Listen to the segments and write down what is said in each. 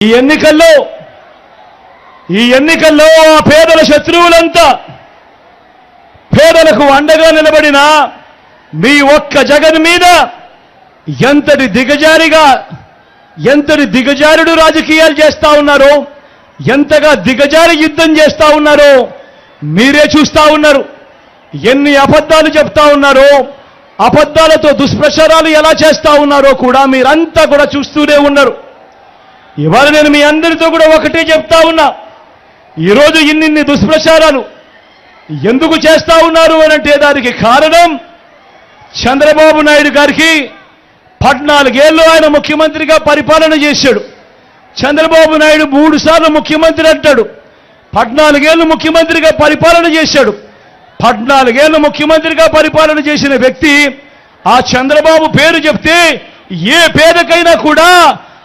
ఈ ఎన్నికల్లో ఈ ఎన్నికల్లో ఆ పేదల శత్రువులంతా పేదలకు అండగా నిలబడిన మీ ఒక్క జగన్ మీద ఎంతటి దిగజారిగా ఎంతటి దిగజారుడు రాజకీయాలు చేస్తా ఉన్నారో ఎంతగా దిగజారి యుద్ధం చేస్తా ఉన్నారో మీరే చూస్తా ఉన్నారు. ఎన్ని అబద్ధాలు చెప్తా ఉన్నారో అబద్ధాలతో దుష్ప్రచారాలు ఎలా చేస్తా ఉన్నారో కూడా మీరంతా కూడా చూస్తూనే ఉన్నారు. ఇవాళ నేను మీ అందరితో కూడా ఒకటే చెప్తా ఉన్నా. ఈరోజు ఇన్నిన్ని దుష్ప్రచారాలు ఎందుకు చేస్తా ఉన్నారు అనంటే దానికి కారణం చంద్రబాబు నాయుడు గారికి పద్నాలుగేళ్ళు ఆయన ముఖ్యమంత్రిగా పరిపాలన చేశాడు. చంద్రబాబు నాయుడు మూడు సార్లు ముఖ్యమంత్రి అంటాడు. పద్నాలుగేళ్ళు ముఖ్యమంత్రిగా పరిపాలన చేశాడు. పద్నాలుగేళ్ళు ముఖ్యమంత్రిగా పరిపాలన చేసిన వ్యక్తి ఆ చంద్రబాబు పేరు చెప్తే ఏ పేదకైనా కూడా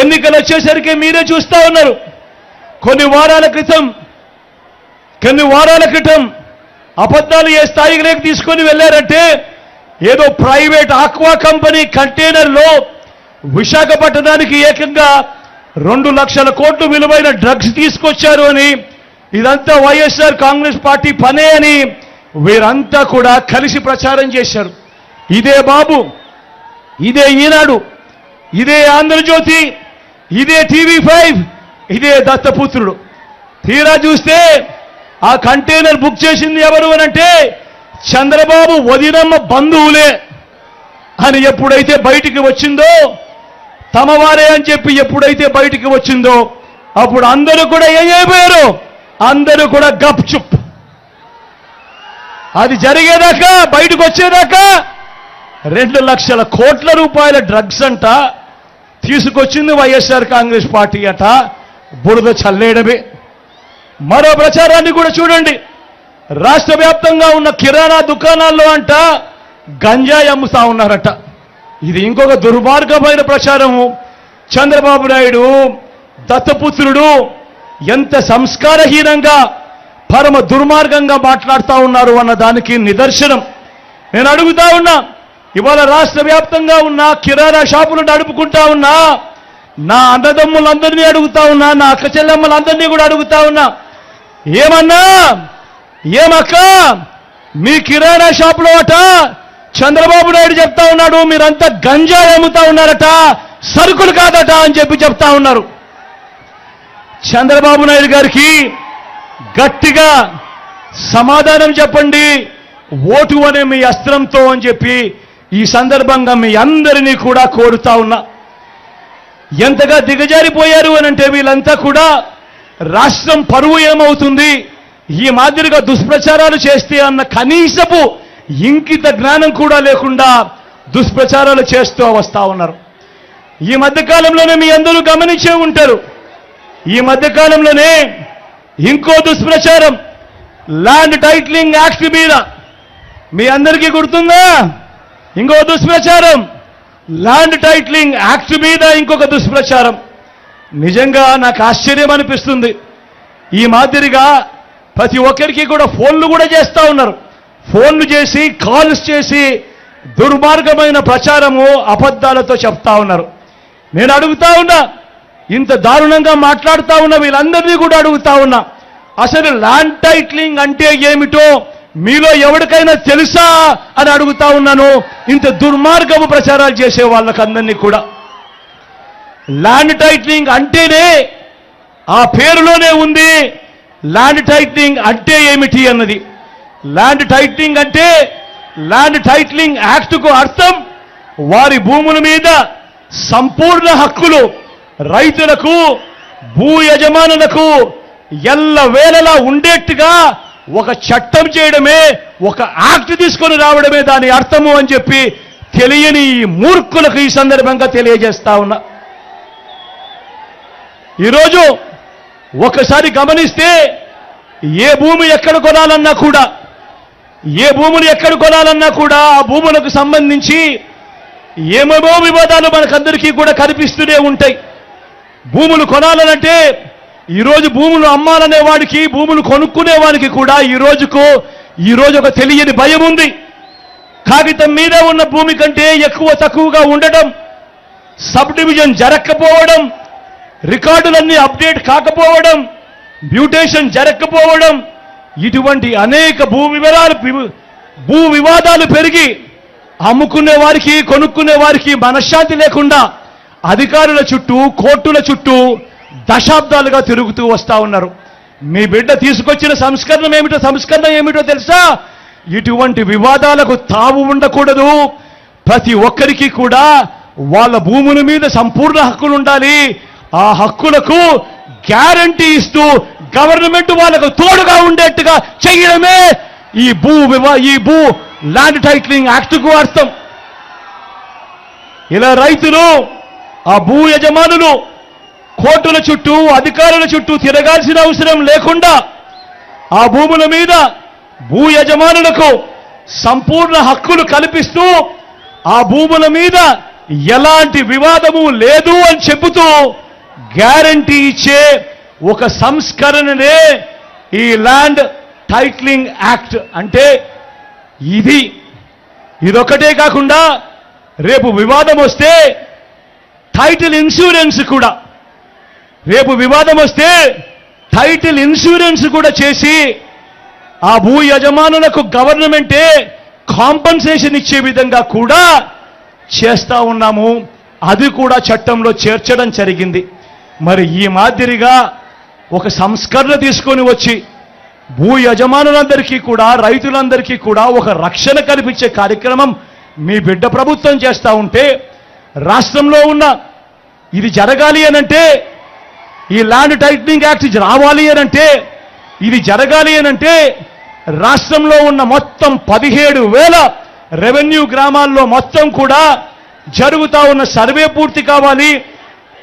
ఎన్నికలు వచ్చేసరికి మీరే చూస్తా ఉన్నారు. కొన్ని వారాల క్రితం కొన్ని వారాల క్రితం అబద్ధాలు ఏ స్థాయికి లేక తీసుకొని వెళ్ళారంటే ఏదో ప్రైవేట్ ఆక్వా కంపెనీ కంటైనర్లో విశాఖపట్నానికి ఏకంగా రెండు లక్షల కోట్లు విలువైన డ్రగ్స్ తీసుకొచ్చారు అని ఇదంతా వైఎస్ఆర్ కాంగ్రెస్ పార్టీ పనే అని వీరంతా కూడా కలిసి ప్రచారం చేశారు. ఇదే బాబు ఇదే ఈనాడు ఇదే ఆంధ్రజ్యోతి ఇదే టీవీ ఫైవ్ ఇదే దత్తపుత్రుడు. తీరా చూస్తే ఆ కంటైనర్ బుక్ చేసింది ఎవరు అనంటే చంద్రబాబు వదినమ్మ బంధువులే అని ఎప్పుడైతే బయటికి వచ్చిందో తమవారే అని చెప్పి ఎప్పుడైతే బయటికి వచ్చిందో అప్పుడు అందరూ కూడా ఏం అయిపోయారు అందరూ కూడా గప్ చుప్. అది జరిగేదాకా బయటకు వచ్చేదాకా రెండు లక్షల కోట్ల రూపాయల డ్రగ్స్ అంట. తీసుకొచ్చింది వైఎస్ఆర్ కాంగ్రెస్ పార్టీ అట. బురద చల్లేయడమే. మరో ప్రచారాన్ని కూడా చూడండి. రాష్ట్ర వ్యాప్తంగా ఉన్న కిరాణా దుకాణాల్లో అంట గంజాయి అమ్ముతా ఉన్నారట. ఇది ఇంకొక దుర్మార్గమైన ప్రచారము చంద్రబాబు నాయుడు దత్తపుత్రుడు ఎంత సంస్కారహీనంగా పరమ దుర్మార్గంగా మాట్లాడుతూ ఉన్నారు అన్న దానికి నిదర్శనం. నేను అడుగుతా ఉన్నా ఇవాళ రాష్ట్ర వ్యాప్తంగా ఉన్న కిరాణా షాపులు నడుపుకుంటా ఉన్నా నా అన్నదమ్ములందరినీ అడుగుతా ఉన్నా నా అక్క చెల్లెమ్మలందరినీ కూడా అడుగుతా ఉన్నా ఏమన్నా? ఏమక్క? మీ కిరాణా షాపులో అట? చంద్రబాబు నాయుడు చెప్తా ఉన్నాడు మీరంతా గంజా అమ్ముతా ఉన్నారట సరుకులు కాదట అని చెప్పి చెప్తా ఉన్నారు. చంద్రబాబు నాయుడు గారికి గట్టిగా సమాధానం చెప్పండి ఓటు అనే మీ అస్త్రంతో అని చెప్పి ఈ సందర్భంగా మీ అందరినీ కూడా కోరుతా ఉన్నా. ఎంతగా దిగజారిపోయారు అని అంటే వీళ్ళంతా కూడా రాష్ట్రం పరువు ఏమవుతుంది? ఈ మాదిరిగా దుష్ప్రచారాలు చేస్తే అన్న కనీసపు ఇంకిత జ్ఞానం కూడా లేకుండా దుష్ప్రచారాలు చేస్తూ వస్తా ఉన్నారు. ఈ మధ్యకాలంలోనే మీ అందరూ గమనించే ఉంటారు. ఈ మధ్యకాలంలోనే ఇంకో దుష్ప్రచారం ల్యాండ్ టైట్లింగ్ యాక్ట్ మీద. మీ అందరికీ గుర్తుందా? ఇంకో దుష్ప్రచారం. ల్యాండ్ టైట్లింగ్ యాక్ట్ మీద ఇంకొక దుష్ప్రచారం. నిజంగా నాకు ఆశ్చర్యం అనిపిస్తుంది. ఈ మాదిరిగా ప్రతి ఒక్కరికి కూడా ఫోన్లు కూడా చేస్తూ ఉన్నారు. ఫోన్లు చేసి కాల్స్ చేసి దుర్మార్గమైన ప్రచారము అబద్ధాలతో చెప్తా ఉన్నారు. నేను అడుగుతా ఉన్నా ఇంత దారుణంగా మాట్లాడుతా ఉన్న వీళ్ళందరినీ కూడా అడుగుతా ఉన్నా అసలు ల్యాండ్ టైట్లింగ్ అంటే ఏమిటో మీలో ఎవరికైనా తెలుసా అని అడుగుతా ఉన్నాను? ఇంత దుర్మార్గపు ప్రచారాలు చేసే వాళ్ళకందరినీ కూడా. ల్యాండ్ టైటిలింగ్ అంటేనే ఆ పేరులోనే ఉంది. ల్యాండ్ టైటిలింగ్ అంటే ఏమిటి అన్నది. ల్యాండ్ టైటిలింగ్ అంటే ల్యాండ్ టైటిలింగ్ యాక్ట్కు అర్థం వారి భూముల మీద సంపూర్ణ హక్కులు రైతులకు భూ యజమానులకు ఎల్ల వేళలా ఉండేట్టుగా ఒక చట్టం చేయడమే ఒక యాక్ట్ తీసుకొని రావడమే దాని అర్థము అని చెప్పి తెలియని ఈ మూర్ఖులకు ఈ సందర్భంగా తెలియజేస్తా ఉన్నా. ఈరోజు ఒకసారి గమనిస్తే ఏ భూమి ఎక్కడ కొనాలన్నా కూడా ఏ భూములు ఎక్కడ కొనాలన్నా కూడా ఆ భూములకు సంబంధించి ఏమేమో వివాదాలు మనకందరికీ కూడా కనిపిస్తూనే ఉంటాయి. భూములు కొనాలనంటే ఈరోజు భూములు అమ్మాలనే వాడికి భూములు కొనుక్కునే వాడికి కూడా ఈ రోజుకు ఈ రోజు ఒక తెలియని భయం ఉంది. కాగితం మీద ఉన్న భూమి కంటే ఎక్కువ తక్కువగా ఉండటం సబ్ డివిజన్ జరగకపోవడం రికార్డులన్నీ అప్డేట్ కాకపోవడం మ్యూటేషన్ జరగకపోవడం ఇటువంటి అనేక భూ వివరాలు భూ వివాదాలు పెరిగి అమ్ముకునే వారికి కొనుక్కునే వారికి మనశ్శాంతి లేకుండా అధికారుల చుట్టూ కోర్టుల చుట్టూ దశాబ్దాలుగా తిరుగుతూ వస్తూ ఉన్నారు. మీ బిడ్డ తీసుకొచ్చిన సంస్కరణ ఏమిటో సంస్కరణ ఏమిటో తెలుసా? ఇటువంటి వివాదాలకు తావు ఉండకూడదు. ప్రతి ఒక్కరికి కూడా వాళ్ళ భూముల మీద సంపూర్ణ హక్కులు ఉండాలి. ఆ హక్కులకు గ్యారంటీ ఇస్తూ గవర్నమెంట్ వాళ్ళకు తోడుగా ఉండేట్టుగా చేయడమే ఈ భూ వివా ఈ భూ ల్యాండ్ టైటిలింగ్ యాక్ట్కు అర్థం. ఇలా రైతులు ఆ భూ యజమానులు కోర్టుల చుట్టూ అధికారుల చుట్టూ తిరగాల్సిన అవసరం లేకుండా ఆ భూముల మీద భూ యజమానులకు సంపూర్ణ హక్కులు కల్పిస్తూ ఆ భూముల మీద ఎలాంటి వివాదము లేదు అని చెబుతూ గ్యారంటీ ఇచ్చే ఒక సంస్కరణనే ఈ ల్యాండ్ టైట్లింగ్ యాక్ట్ అంటే ఇది. ఇదొకటే కాకుండా రేపు వివాదం వస్తే టైటిల్ ఇన్సూరెన్స్ కూడా. రేపు వివాదం వస్తే టైటిల్ ఇన్సూరెన్స్ కూడా చేసి ఆ భూ యజమానులకు గవర్నమెంటే కాంపన్సేషన్ ఇచ్చే విధంగా కూడా చేస్తా ఉన్నాము. అది కూడా చట్టంలో చేర్చడం జరిగింది. మరి ఈ మాదిరిగా ఒక సంస్కరణ తీసుకొని వచ్చి భూ యజమానులందరికీ కూడా రైతులందరికీ కూడా ఒక రక్షణ కల్పించే కార్యక్రమం మీ బిడ్డ ప్రభుత్వం చేస్తూ ఉంటే రాష్ట్రంలో ఉన్న ఇది జరగాలి అనంటే ఈ ల్యాండ్ టైటనింగ్ యాక్ట్ రావాలి అనంటే ఇది జరగాలి అనంటే రాష్ట్రంలో ఉన్న మొత్తం పదిహేడు వేల రెవెన్యూ గ్రామాల్లో మొత్తం కూడా జరుగుతా ఉన్న సర్వే పూర్తి కావాలి.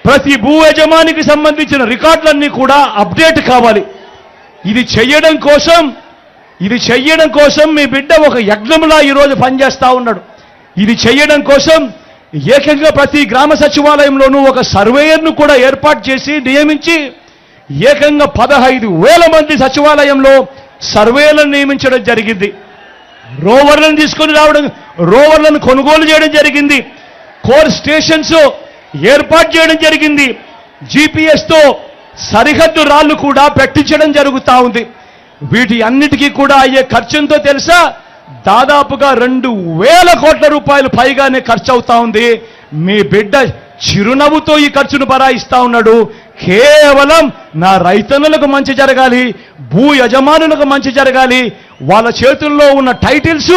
ప్రతి భూ యజమానికి సంబంధించిన రికార్డులన్నీ కూడా అప్డేట్ కావాలి. ఇది చెయ్యడం కోసం ఇది చెయ్యడం కోసం మీ బిడ్డ ఒక యజ్ఞంలా ఈరోజు పనిచేస్తా ఉన్నాడు. ఇది చెయ్యడం కోసం ఏకంగా ప్రతి గ్రామ సచివాలయంలోనూ ఒక సర్వేయర్ను కూడా ఏర్పాటు చేసి నియమించి ఏకంగా పదహైదు వేల మంది సచివాలయంలో సర్వేలను నియమించడం జరిగింది. రోవర్లను తీసుకొని రావడం రోవర్లను కొనుగోలు చేయడం జరిగింది. కోర్ స్టేషన్స్ ఏర్పాటు చేయడం జరిగింది. జీపీఎస్తో సరిహద్దు రాళ్ళు కూడా పెట్టించడం జరుగుతా ఉంది. వీటి అన్నిటికీ కూడా అయ్యే ఖర్చుంతో తెలుసా? దాదాపుగా రెండు వేల కోట్ల రూపాయలు పైగానే ఖర్చు అవుతా ఉంది. మీ బిడ్డ చిరునవ్వుతో ఈ ఖర్చును బరాయిస్తా ఉన్నాడు. కేవలం నా రైతన్నులకు మంచి జరగాలి భూ యజమానులకు మంచి జరగాలి వాళ్ళ చేతుల్లో ఉన్న టైటిల్స్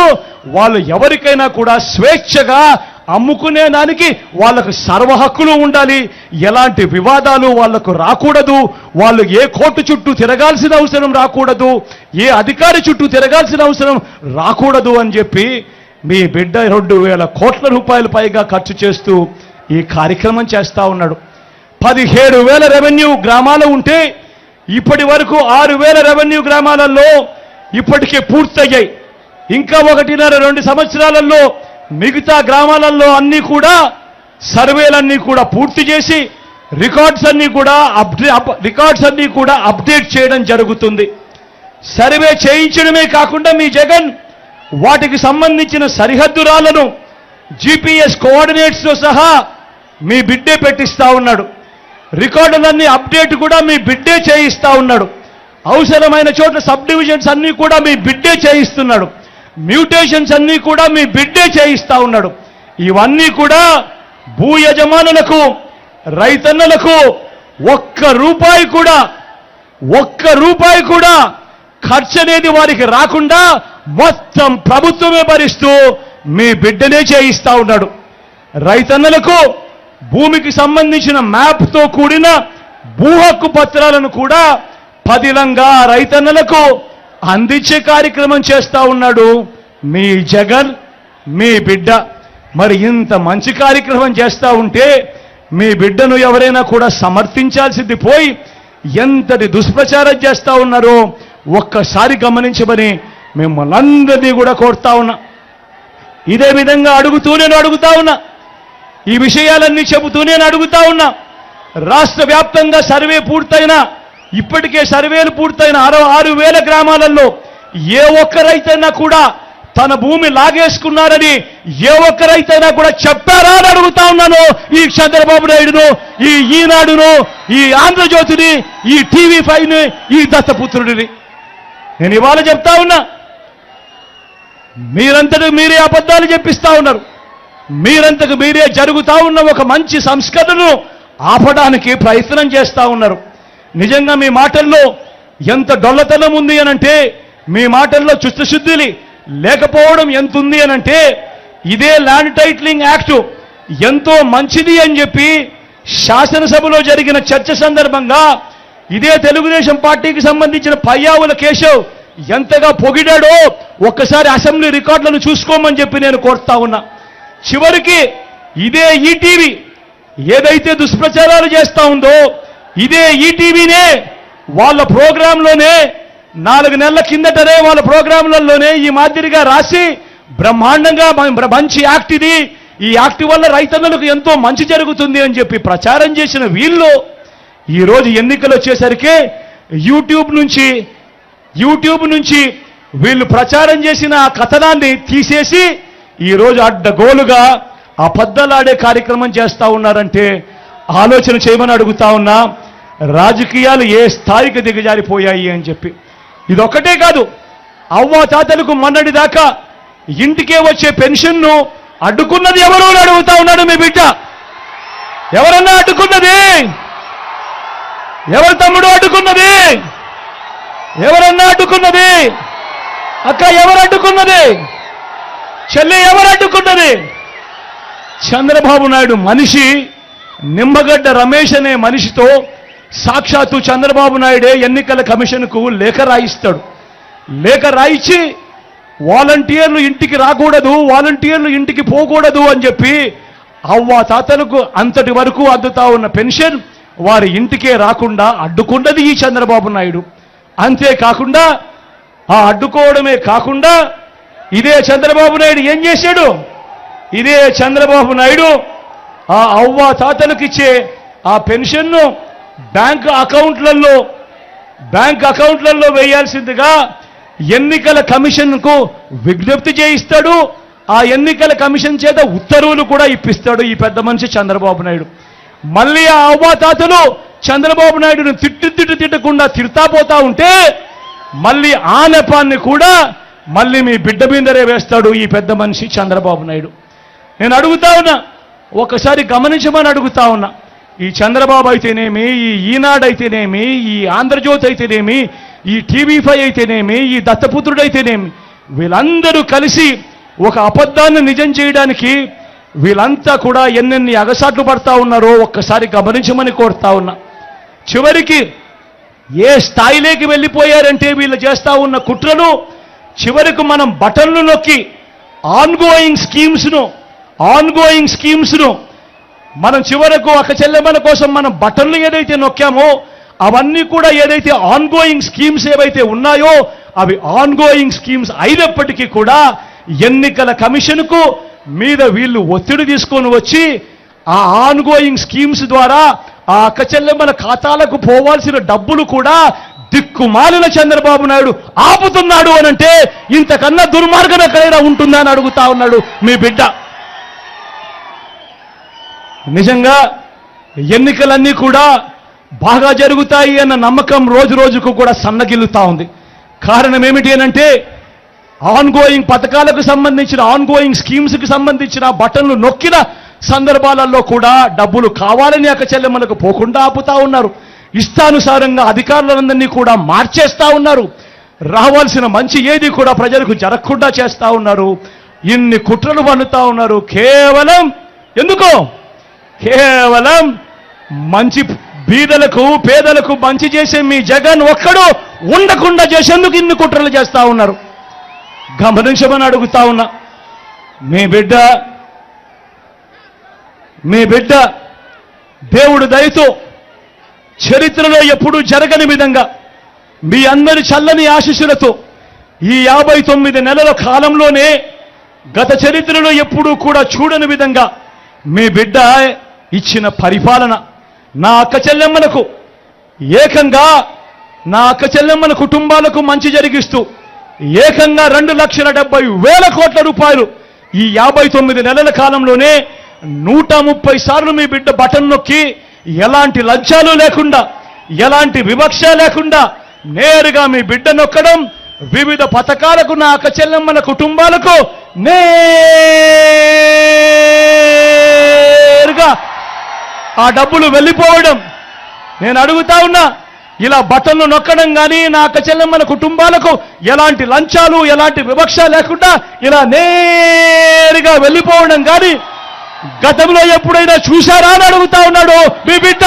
వాళ్ళు ఎవరికైనా కూడా స్వేచ్ఛగా అమ్ముకునే దానికి వాళ్ళకు సర్వ హక్కులు ఉండాలి. ఎలాంటి వివాదాలు వాళ్ళకు రాకూడదు. వాళ్ళు ఏ కోర్టు చుట్టూ తిరగాల్సిన అవసరం రాకూడదు. ఏ అధికారి చుట్టూ తిరగాల్సిన అవసరం రాకూడదు అని చెప్పి మీ బిడ్డ రెండు వేల కోట్ల రూపాయలు పైగా ఖర్చు చేస్తూ ఈ కార్యక్రమం చేస్తా ఉన్నాడు. పదిహేడు వేల రెవెన్యూ గ్రామాలు ఉంటే ఇప్పటి వరకు ఆరు వేల రెవెన్యూ గ్రామాలలో ఇప్పటికే పూర్తయ్యాయి. ఇంకా ఒకటిన్నర రెండు సంవత్సరాలలో మిగతా గ్రామాలలో అన్నీ కూడా సర్వేలన్నీ కూడా పూర్తి చేసి రికార్డ్స్ అన్నీ కూడా అప్డే అప్- రికార్డ్స్ అన్నీ కూడా అప్డేట్ చేయడం జరుగుతుంది. సర్వే చేయించడమే కాకుండా మీ జగన్ వాటికి సంబంధించిన సరిహద్దురాలను జీపీఎస్ కోఆర్డినేట్స్తో సహా మీ బిడ్డే పెట్టిస్తా ఉన్నాడు. రికార్డులన్నీ అప్డేట్ కూడా మీ బిడ్డే చేయిస్తా ఉన్నాడు. అవసరమైన చోట్ల సబ్ డివిజన్స్ అన్నీ కూడా మీ బిడ్డే చేయిస్తున్నాడు. మ్యూటేషన్స్ అన్నీ కూడా మీ బిడ్డే చేయిస్తా ఉన్నాడు. ఇవన్నీ కూడా భూ యజమానులకు రైతన్నలకు ఒక్క రూపాయి కూడా ఒక్క రూపాయి కూడా ఖర్చు అనేది వారికి రాకుండా మొత్తం ప్రభుత్వమే భరిస్తూ మీ బిడ్డనే చేయిస్తా ఉన్నాడు. రైతన్నలకు భూమికి సంబంధించిన మ్యాప్తో కూడిన భూ హక్కు పత్రాలను కూడా పదిలంగా రైతన్నలకు అందించే కార్యక్రమం చేస్తా ఉన్నాడు మీ జగన్ మీ బిడ్డ. మరి ఇంత మంచి కార్యక్రమం చేస్తా ఉంటే మీ బిడ్డను ఎవరైనా కూడా సమర్థించాల్సింది పోయి ఎంతటి దుష్ప్రచారం చేస్తా ఉన్నారో ఒక్కసారి గమనించమని మిమ్మల్ని అందరినీ కూడా కోరుతా ఉన్నా. ఇదే విధంగా అడుగుతూ నేను అడుగుతా ఉన్నా. ఈ విషయాలన్నీ చెబుతూ నేను అడుగుతా ఉన్నా. రాష్ట్ర వ్యాప్తంగా సర్వే పూర్తయిన ఇప్పటికే సర్వేలు పూర్తయిన ఆరు ఆరు వేల గ్రామాలలో ఏ ఒక్కరైతైనా కూడా తన భూమి లాగేసుకున్నారని ఏ ఒక్కరైతైనా కూడా చెప్పారా అని అడుగుతా ఉన్నాను ఈ చంద్రబాబు నాయుడును ఈ ఈనాడును ఈ ఆంధ్రజ్యోతిని ఈ టీవీ ఫైవ్ని ఈ దత్తపుత్రుడిని. నేను ఇవాళ చెప్తా ఉన్నా. మీరంతటి మీరే అబద్ధాలు చెప్పిస్తా ఉన్నారు. మీరంతకు మీరే జరుగుతా ఉన్న ఒక మంచి సంస్కరణను ఆపడానికి ప్రయత్నం చేస్తా ఉన్నారు. నిజంగా మీ మాటల్లో ఎంత డొల్లతనం ఉంది అనంటే మీ మాటల్లో చిత్తశుద్ధిని లేకపోవడం ఎంత ఉంది అనంటే ఇదే ల్యాండ్ టైటిలింగ్ యాక్ట్ ఎంతో మంచిది అని చెప్పి శాసనసభలో జరిగిన చర్చ సందర్భంగా ఇదే తెలుగుదేశం పార్టీకి సంబంధించిన పయ్యావుల కేశవ్ ఎంతగా పొగిడాడో ఒక్కసారి అసెంబ్లీ రికార్డులను చూసుకోమని చెప్పి నేను కోరుతా ఉన్నా. చివరికి ఇదే ఈటీవీ ఏదైతే దుష్ప్రచారాలు చేస్తా ఉందో ఇదే ఈటీవీనే వాళ్ళ ప్రోగ్రాంలోనే నాలుగు నెలల కిందటనే వాళ్ళ ప్రోగ్రాంలలోనే ఈ మాదిరిగా రాసి బ్రహ్మాండంగా మంచి యాక్ట్ ఇది. ఈ యాక్ట్ వల్ల రైతన్నలకు ఎంతో మంచి జరుగుతుంది అని చెప్పి ప్రచారం చేసిన వీళ్ళు ఈరోజు ఎన్నికలు వచ్చేసరికి యూట్యూబ్ నుంచి యూట్యూబ్ నుంచి వీళ్ళు ప్రచారం చేసిన ఆ కథనాన్ని తీసేసి ఈరోజు అడ్డగోలుగా అబద్ధలాడే కార్యక్రమం చేస్తా ఉన్నారంటే ఆలోచన చేయమని అడుగుతా ఉన్నా రాజకీయాలు ఏ స్థాయికి దిగజారిపోయాయి అని చెప్పి. ఇదొక్కటే కాదు అవ్వ తాతలకు మొన్నటి దాకా ఇంటికే వచ్చే పెన్షన్ను అడ్డుకున్నది ఎవరు అడుగుతా ఉన్నాడు మీ బిడ్డ. ఎవరన్నా అడ్డుకున్నది? ఎవరి తమ్ముడు అడ్డుకున్నది? ఎవరన్నా అడ్డుకున్నది? అక్క ఎవరు అడ్డుకున్నది? చెల్లి ఎవరు అడ్డుకున్నది? చంద్రబాబు నాయుడు మనిషి నిమ్మగడ్డ రమేష్ అనే మనిషితో సాక్షాత్తు చంద్రబాబు నాయుడే ఎన్నికల కమిషన్కు లేఖ రాయిస్తాడు. లేఖ రాయించి వాలంటీర్లు ఇంటికి రాకూడదు వాలంటీర్లు ఇంటికి పోకూడదు అని చెప్పి అవ్వ తాతలకు అంతటి వరకు అద్దుతా ఉన్న పెన్షన్ వారి ఇంటికే రాకుండా అడ్డుకున్నది ఈ చంద్రబాబు నాయుడు. అంతేకాకుండా ఆ అడ్డుకోవడమే కాకుండా ఇదే చంద్రబాబు నాయుడు ఏం చేశాడు? ఇదే చంద్రబాబు నాయుడు ఆ అవ్వ తాతలకు ఇచ్చే ఆ పెన్షన్ను బ్యాంక్ అకౌంట్లలో బ్యాంక్ అకౌంట్లలో వేయాల్సిందిగా ఎన్నికల కమిషన్కు విజ్ఞప్తి చేయిస్తాడు. ఆ ఎన్నికల కమిషన్ చేత ఉత్తర్వులు కూడా ఇప్పిస్తాడు ఈ పెద్ద మనిషి చంద్రబాబు నాయుడు. మళ్ళీ ఆ అవ్వాతాతలు చంద్రబాబు నాయుడును తిట్టు తిట్టు తిట్టకుండా తిడతా పోతా ఉంటే మళ్ళీ ఆ నెపాన్ని కూడా మళ్ళీ మీ బిడ్డ మీదరే వేస్తాడు ఈ పెద్ద మనిషి చంద్రబాబు నాయుడు. నేను అడుగుతా ఉన్నా ఒకసారి గమనించమని అడుగుతా ఉన్నా. ఈ చంద్రబాబు అయితేనేమి ఈ ఈనాడు అయితేనేమి ఈ ఆంధ్రజ్యోతి అయితేనేమి ఈ టీవీ ఫైవ్ అయితేనేమి ఈ దత్తపుత్రుడు అయితేనేమి వీళ్ళందరూ కలిసి ఒక అబద్ధాన్ని నిజం చేయడానికి వీళ్ళంతా కూడా ఎన్నెన్ని అగసాట్లు పడతా ఉన్నారో ఒక్కసారి గమనించమని కోరుతా ఉన్నా. చివరికి ఏ స్థాయిలోకి వెళ్ళిపోయారంటే వీళ్ళు చేస్తా ఉన్న కుట్రను చివరికి మనం బటన్లు నొక్కి ఆన్గోయింగ్ స్కీమ్స్ను ఆన్గోయింగ్ స్కీమ్స్ను మనం చివరకు ఒక చెల్లెమ్మల కోసం మనం బటన్లు ఏదైతే నొక్కామో అవన్నీ కూడా ఏదైతే ఆన్గోయింగ్ స్కీమ్స్ ఏవైతే ఉన్నాయో అవి ఆన్గోయింగ్ స్కీమ్స్ అయినప్పటికీ కూడా ఎన్నికల కమిషన్కు మీద వీళ్ళు ఒత్తిడి తీసుకొని వచ్చి ఆ ఆన్గోయింగ్ స్కీమ్స్ ద్వారా ఆ అక్క చెల్లెమ్మల ఖాతాలకు పోవాల్సిన డబ్బులు కూడా దిక్కుమాలిన చంద్రబాబు నాయుడు ఆపుతున్నాడు అనంటే ఇంతకన్నా దుర్మార్గం ఎక్కడైనా ఉంటుందా అని అడుగుతా ఉన్నాడు మీ బిడ్డ. నిజంగా ఎన్నికలన్నీ కూడా బాగా జరుగుతాయి అన్న నమ్మకం రోజు రోజుకు కూడా సన్నగిల్లుతా ఉంది. కారణం ఏమిటి అనంటే ఆన్గోయింగ్ పథకాలకు సంబంధించిన ఆన్గోయింగ్ స్కీమ్స్కి సంబంధించిన బటన్లు నొక్కిన సందర్భాలలో కూడా డబ్బులు కావాలని అక్క చెల్లెమ్మలకు పోకుండా ఆపుతా ఉన్నారు. ఇష్టానుసారంగా అధికారులందరినీ కూడా మార్చేస్తా ఉన్నారు. రావాల్సిన మంచి ఏది కూడా ప్రజలకు జరగకుండా చేస్తా ఉన్నారు. ఇన్ని కుట్రలు పన్నుతా ఉన్నారు. కేవలం ఎందుకో? కేవలం మంచి బీదలకు పేదలకు మంచి చేసే మీ జగన్ ఒక్కడు ఉండకుండా చేసేందుకు ఇన్ని కుట్రలు చేస్తా ఉన్నారు. గమనించమని అడుగుతా ఉన్నా. మీ బిడ్డ మీ బిడ్డ దేవుడు దయతో చరిత్రలో ఎప్పుడూ జరగని విధంగా మీ అందరి చల్లని ఆశీస్సులతో ఈ యాభై తొమ్మిది నెలల కాలంలోనే గత చరిత్రలో ఎప్పుడూ కూడా చూడని విధంగా మీ బిడ్డ ఇచ్చిన పరిపాలన నా అక్క చెల్లెమ్మలకు ఏకంగా నా అక్క చెల్లెమ్మల కుటుంబాలకు మంచి జరిగిస్తూ ఏకంగా రెండు లక్షల డెబ్బై వేల కోట్ల రూపాయలు ఈ యాభై తొమ్మిది నెలల కాలంలోనే నూట ముప్పై సార్లు మీ బిడ్డ బటన్ నొక్కి ఎలాంటి లంచాలు లేకుండా ఎలాంటి వివక్ష లేకుండా నేరుగా మీ బిడ్డ నొక్కడం వివిధ పథకాలకు నా అక్క చెల్లెమ్మల కుటుంబాలకు నేరుగా ఆ డబ్బులు వెళ్ళిపోవడం. నేను అడుగుతా ఉన్నా ఇలా బట్టలను నొక్కడం కానీ నా అక్క చెల్లెమ్మల కుటుంబాలకు ఎలాంటి లంచాలు ఎలాంటి వివక్ష లేకుండా ఇలా నేరుగా వెళ్ళిపోవడం కానీ గతంలో ఎప్పుడైనా చూశారా అని అడుగుతా ఉన్నాడు మీ బిడ్డ.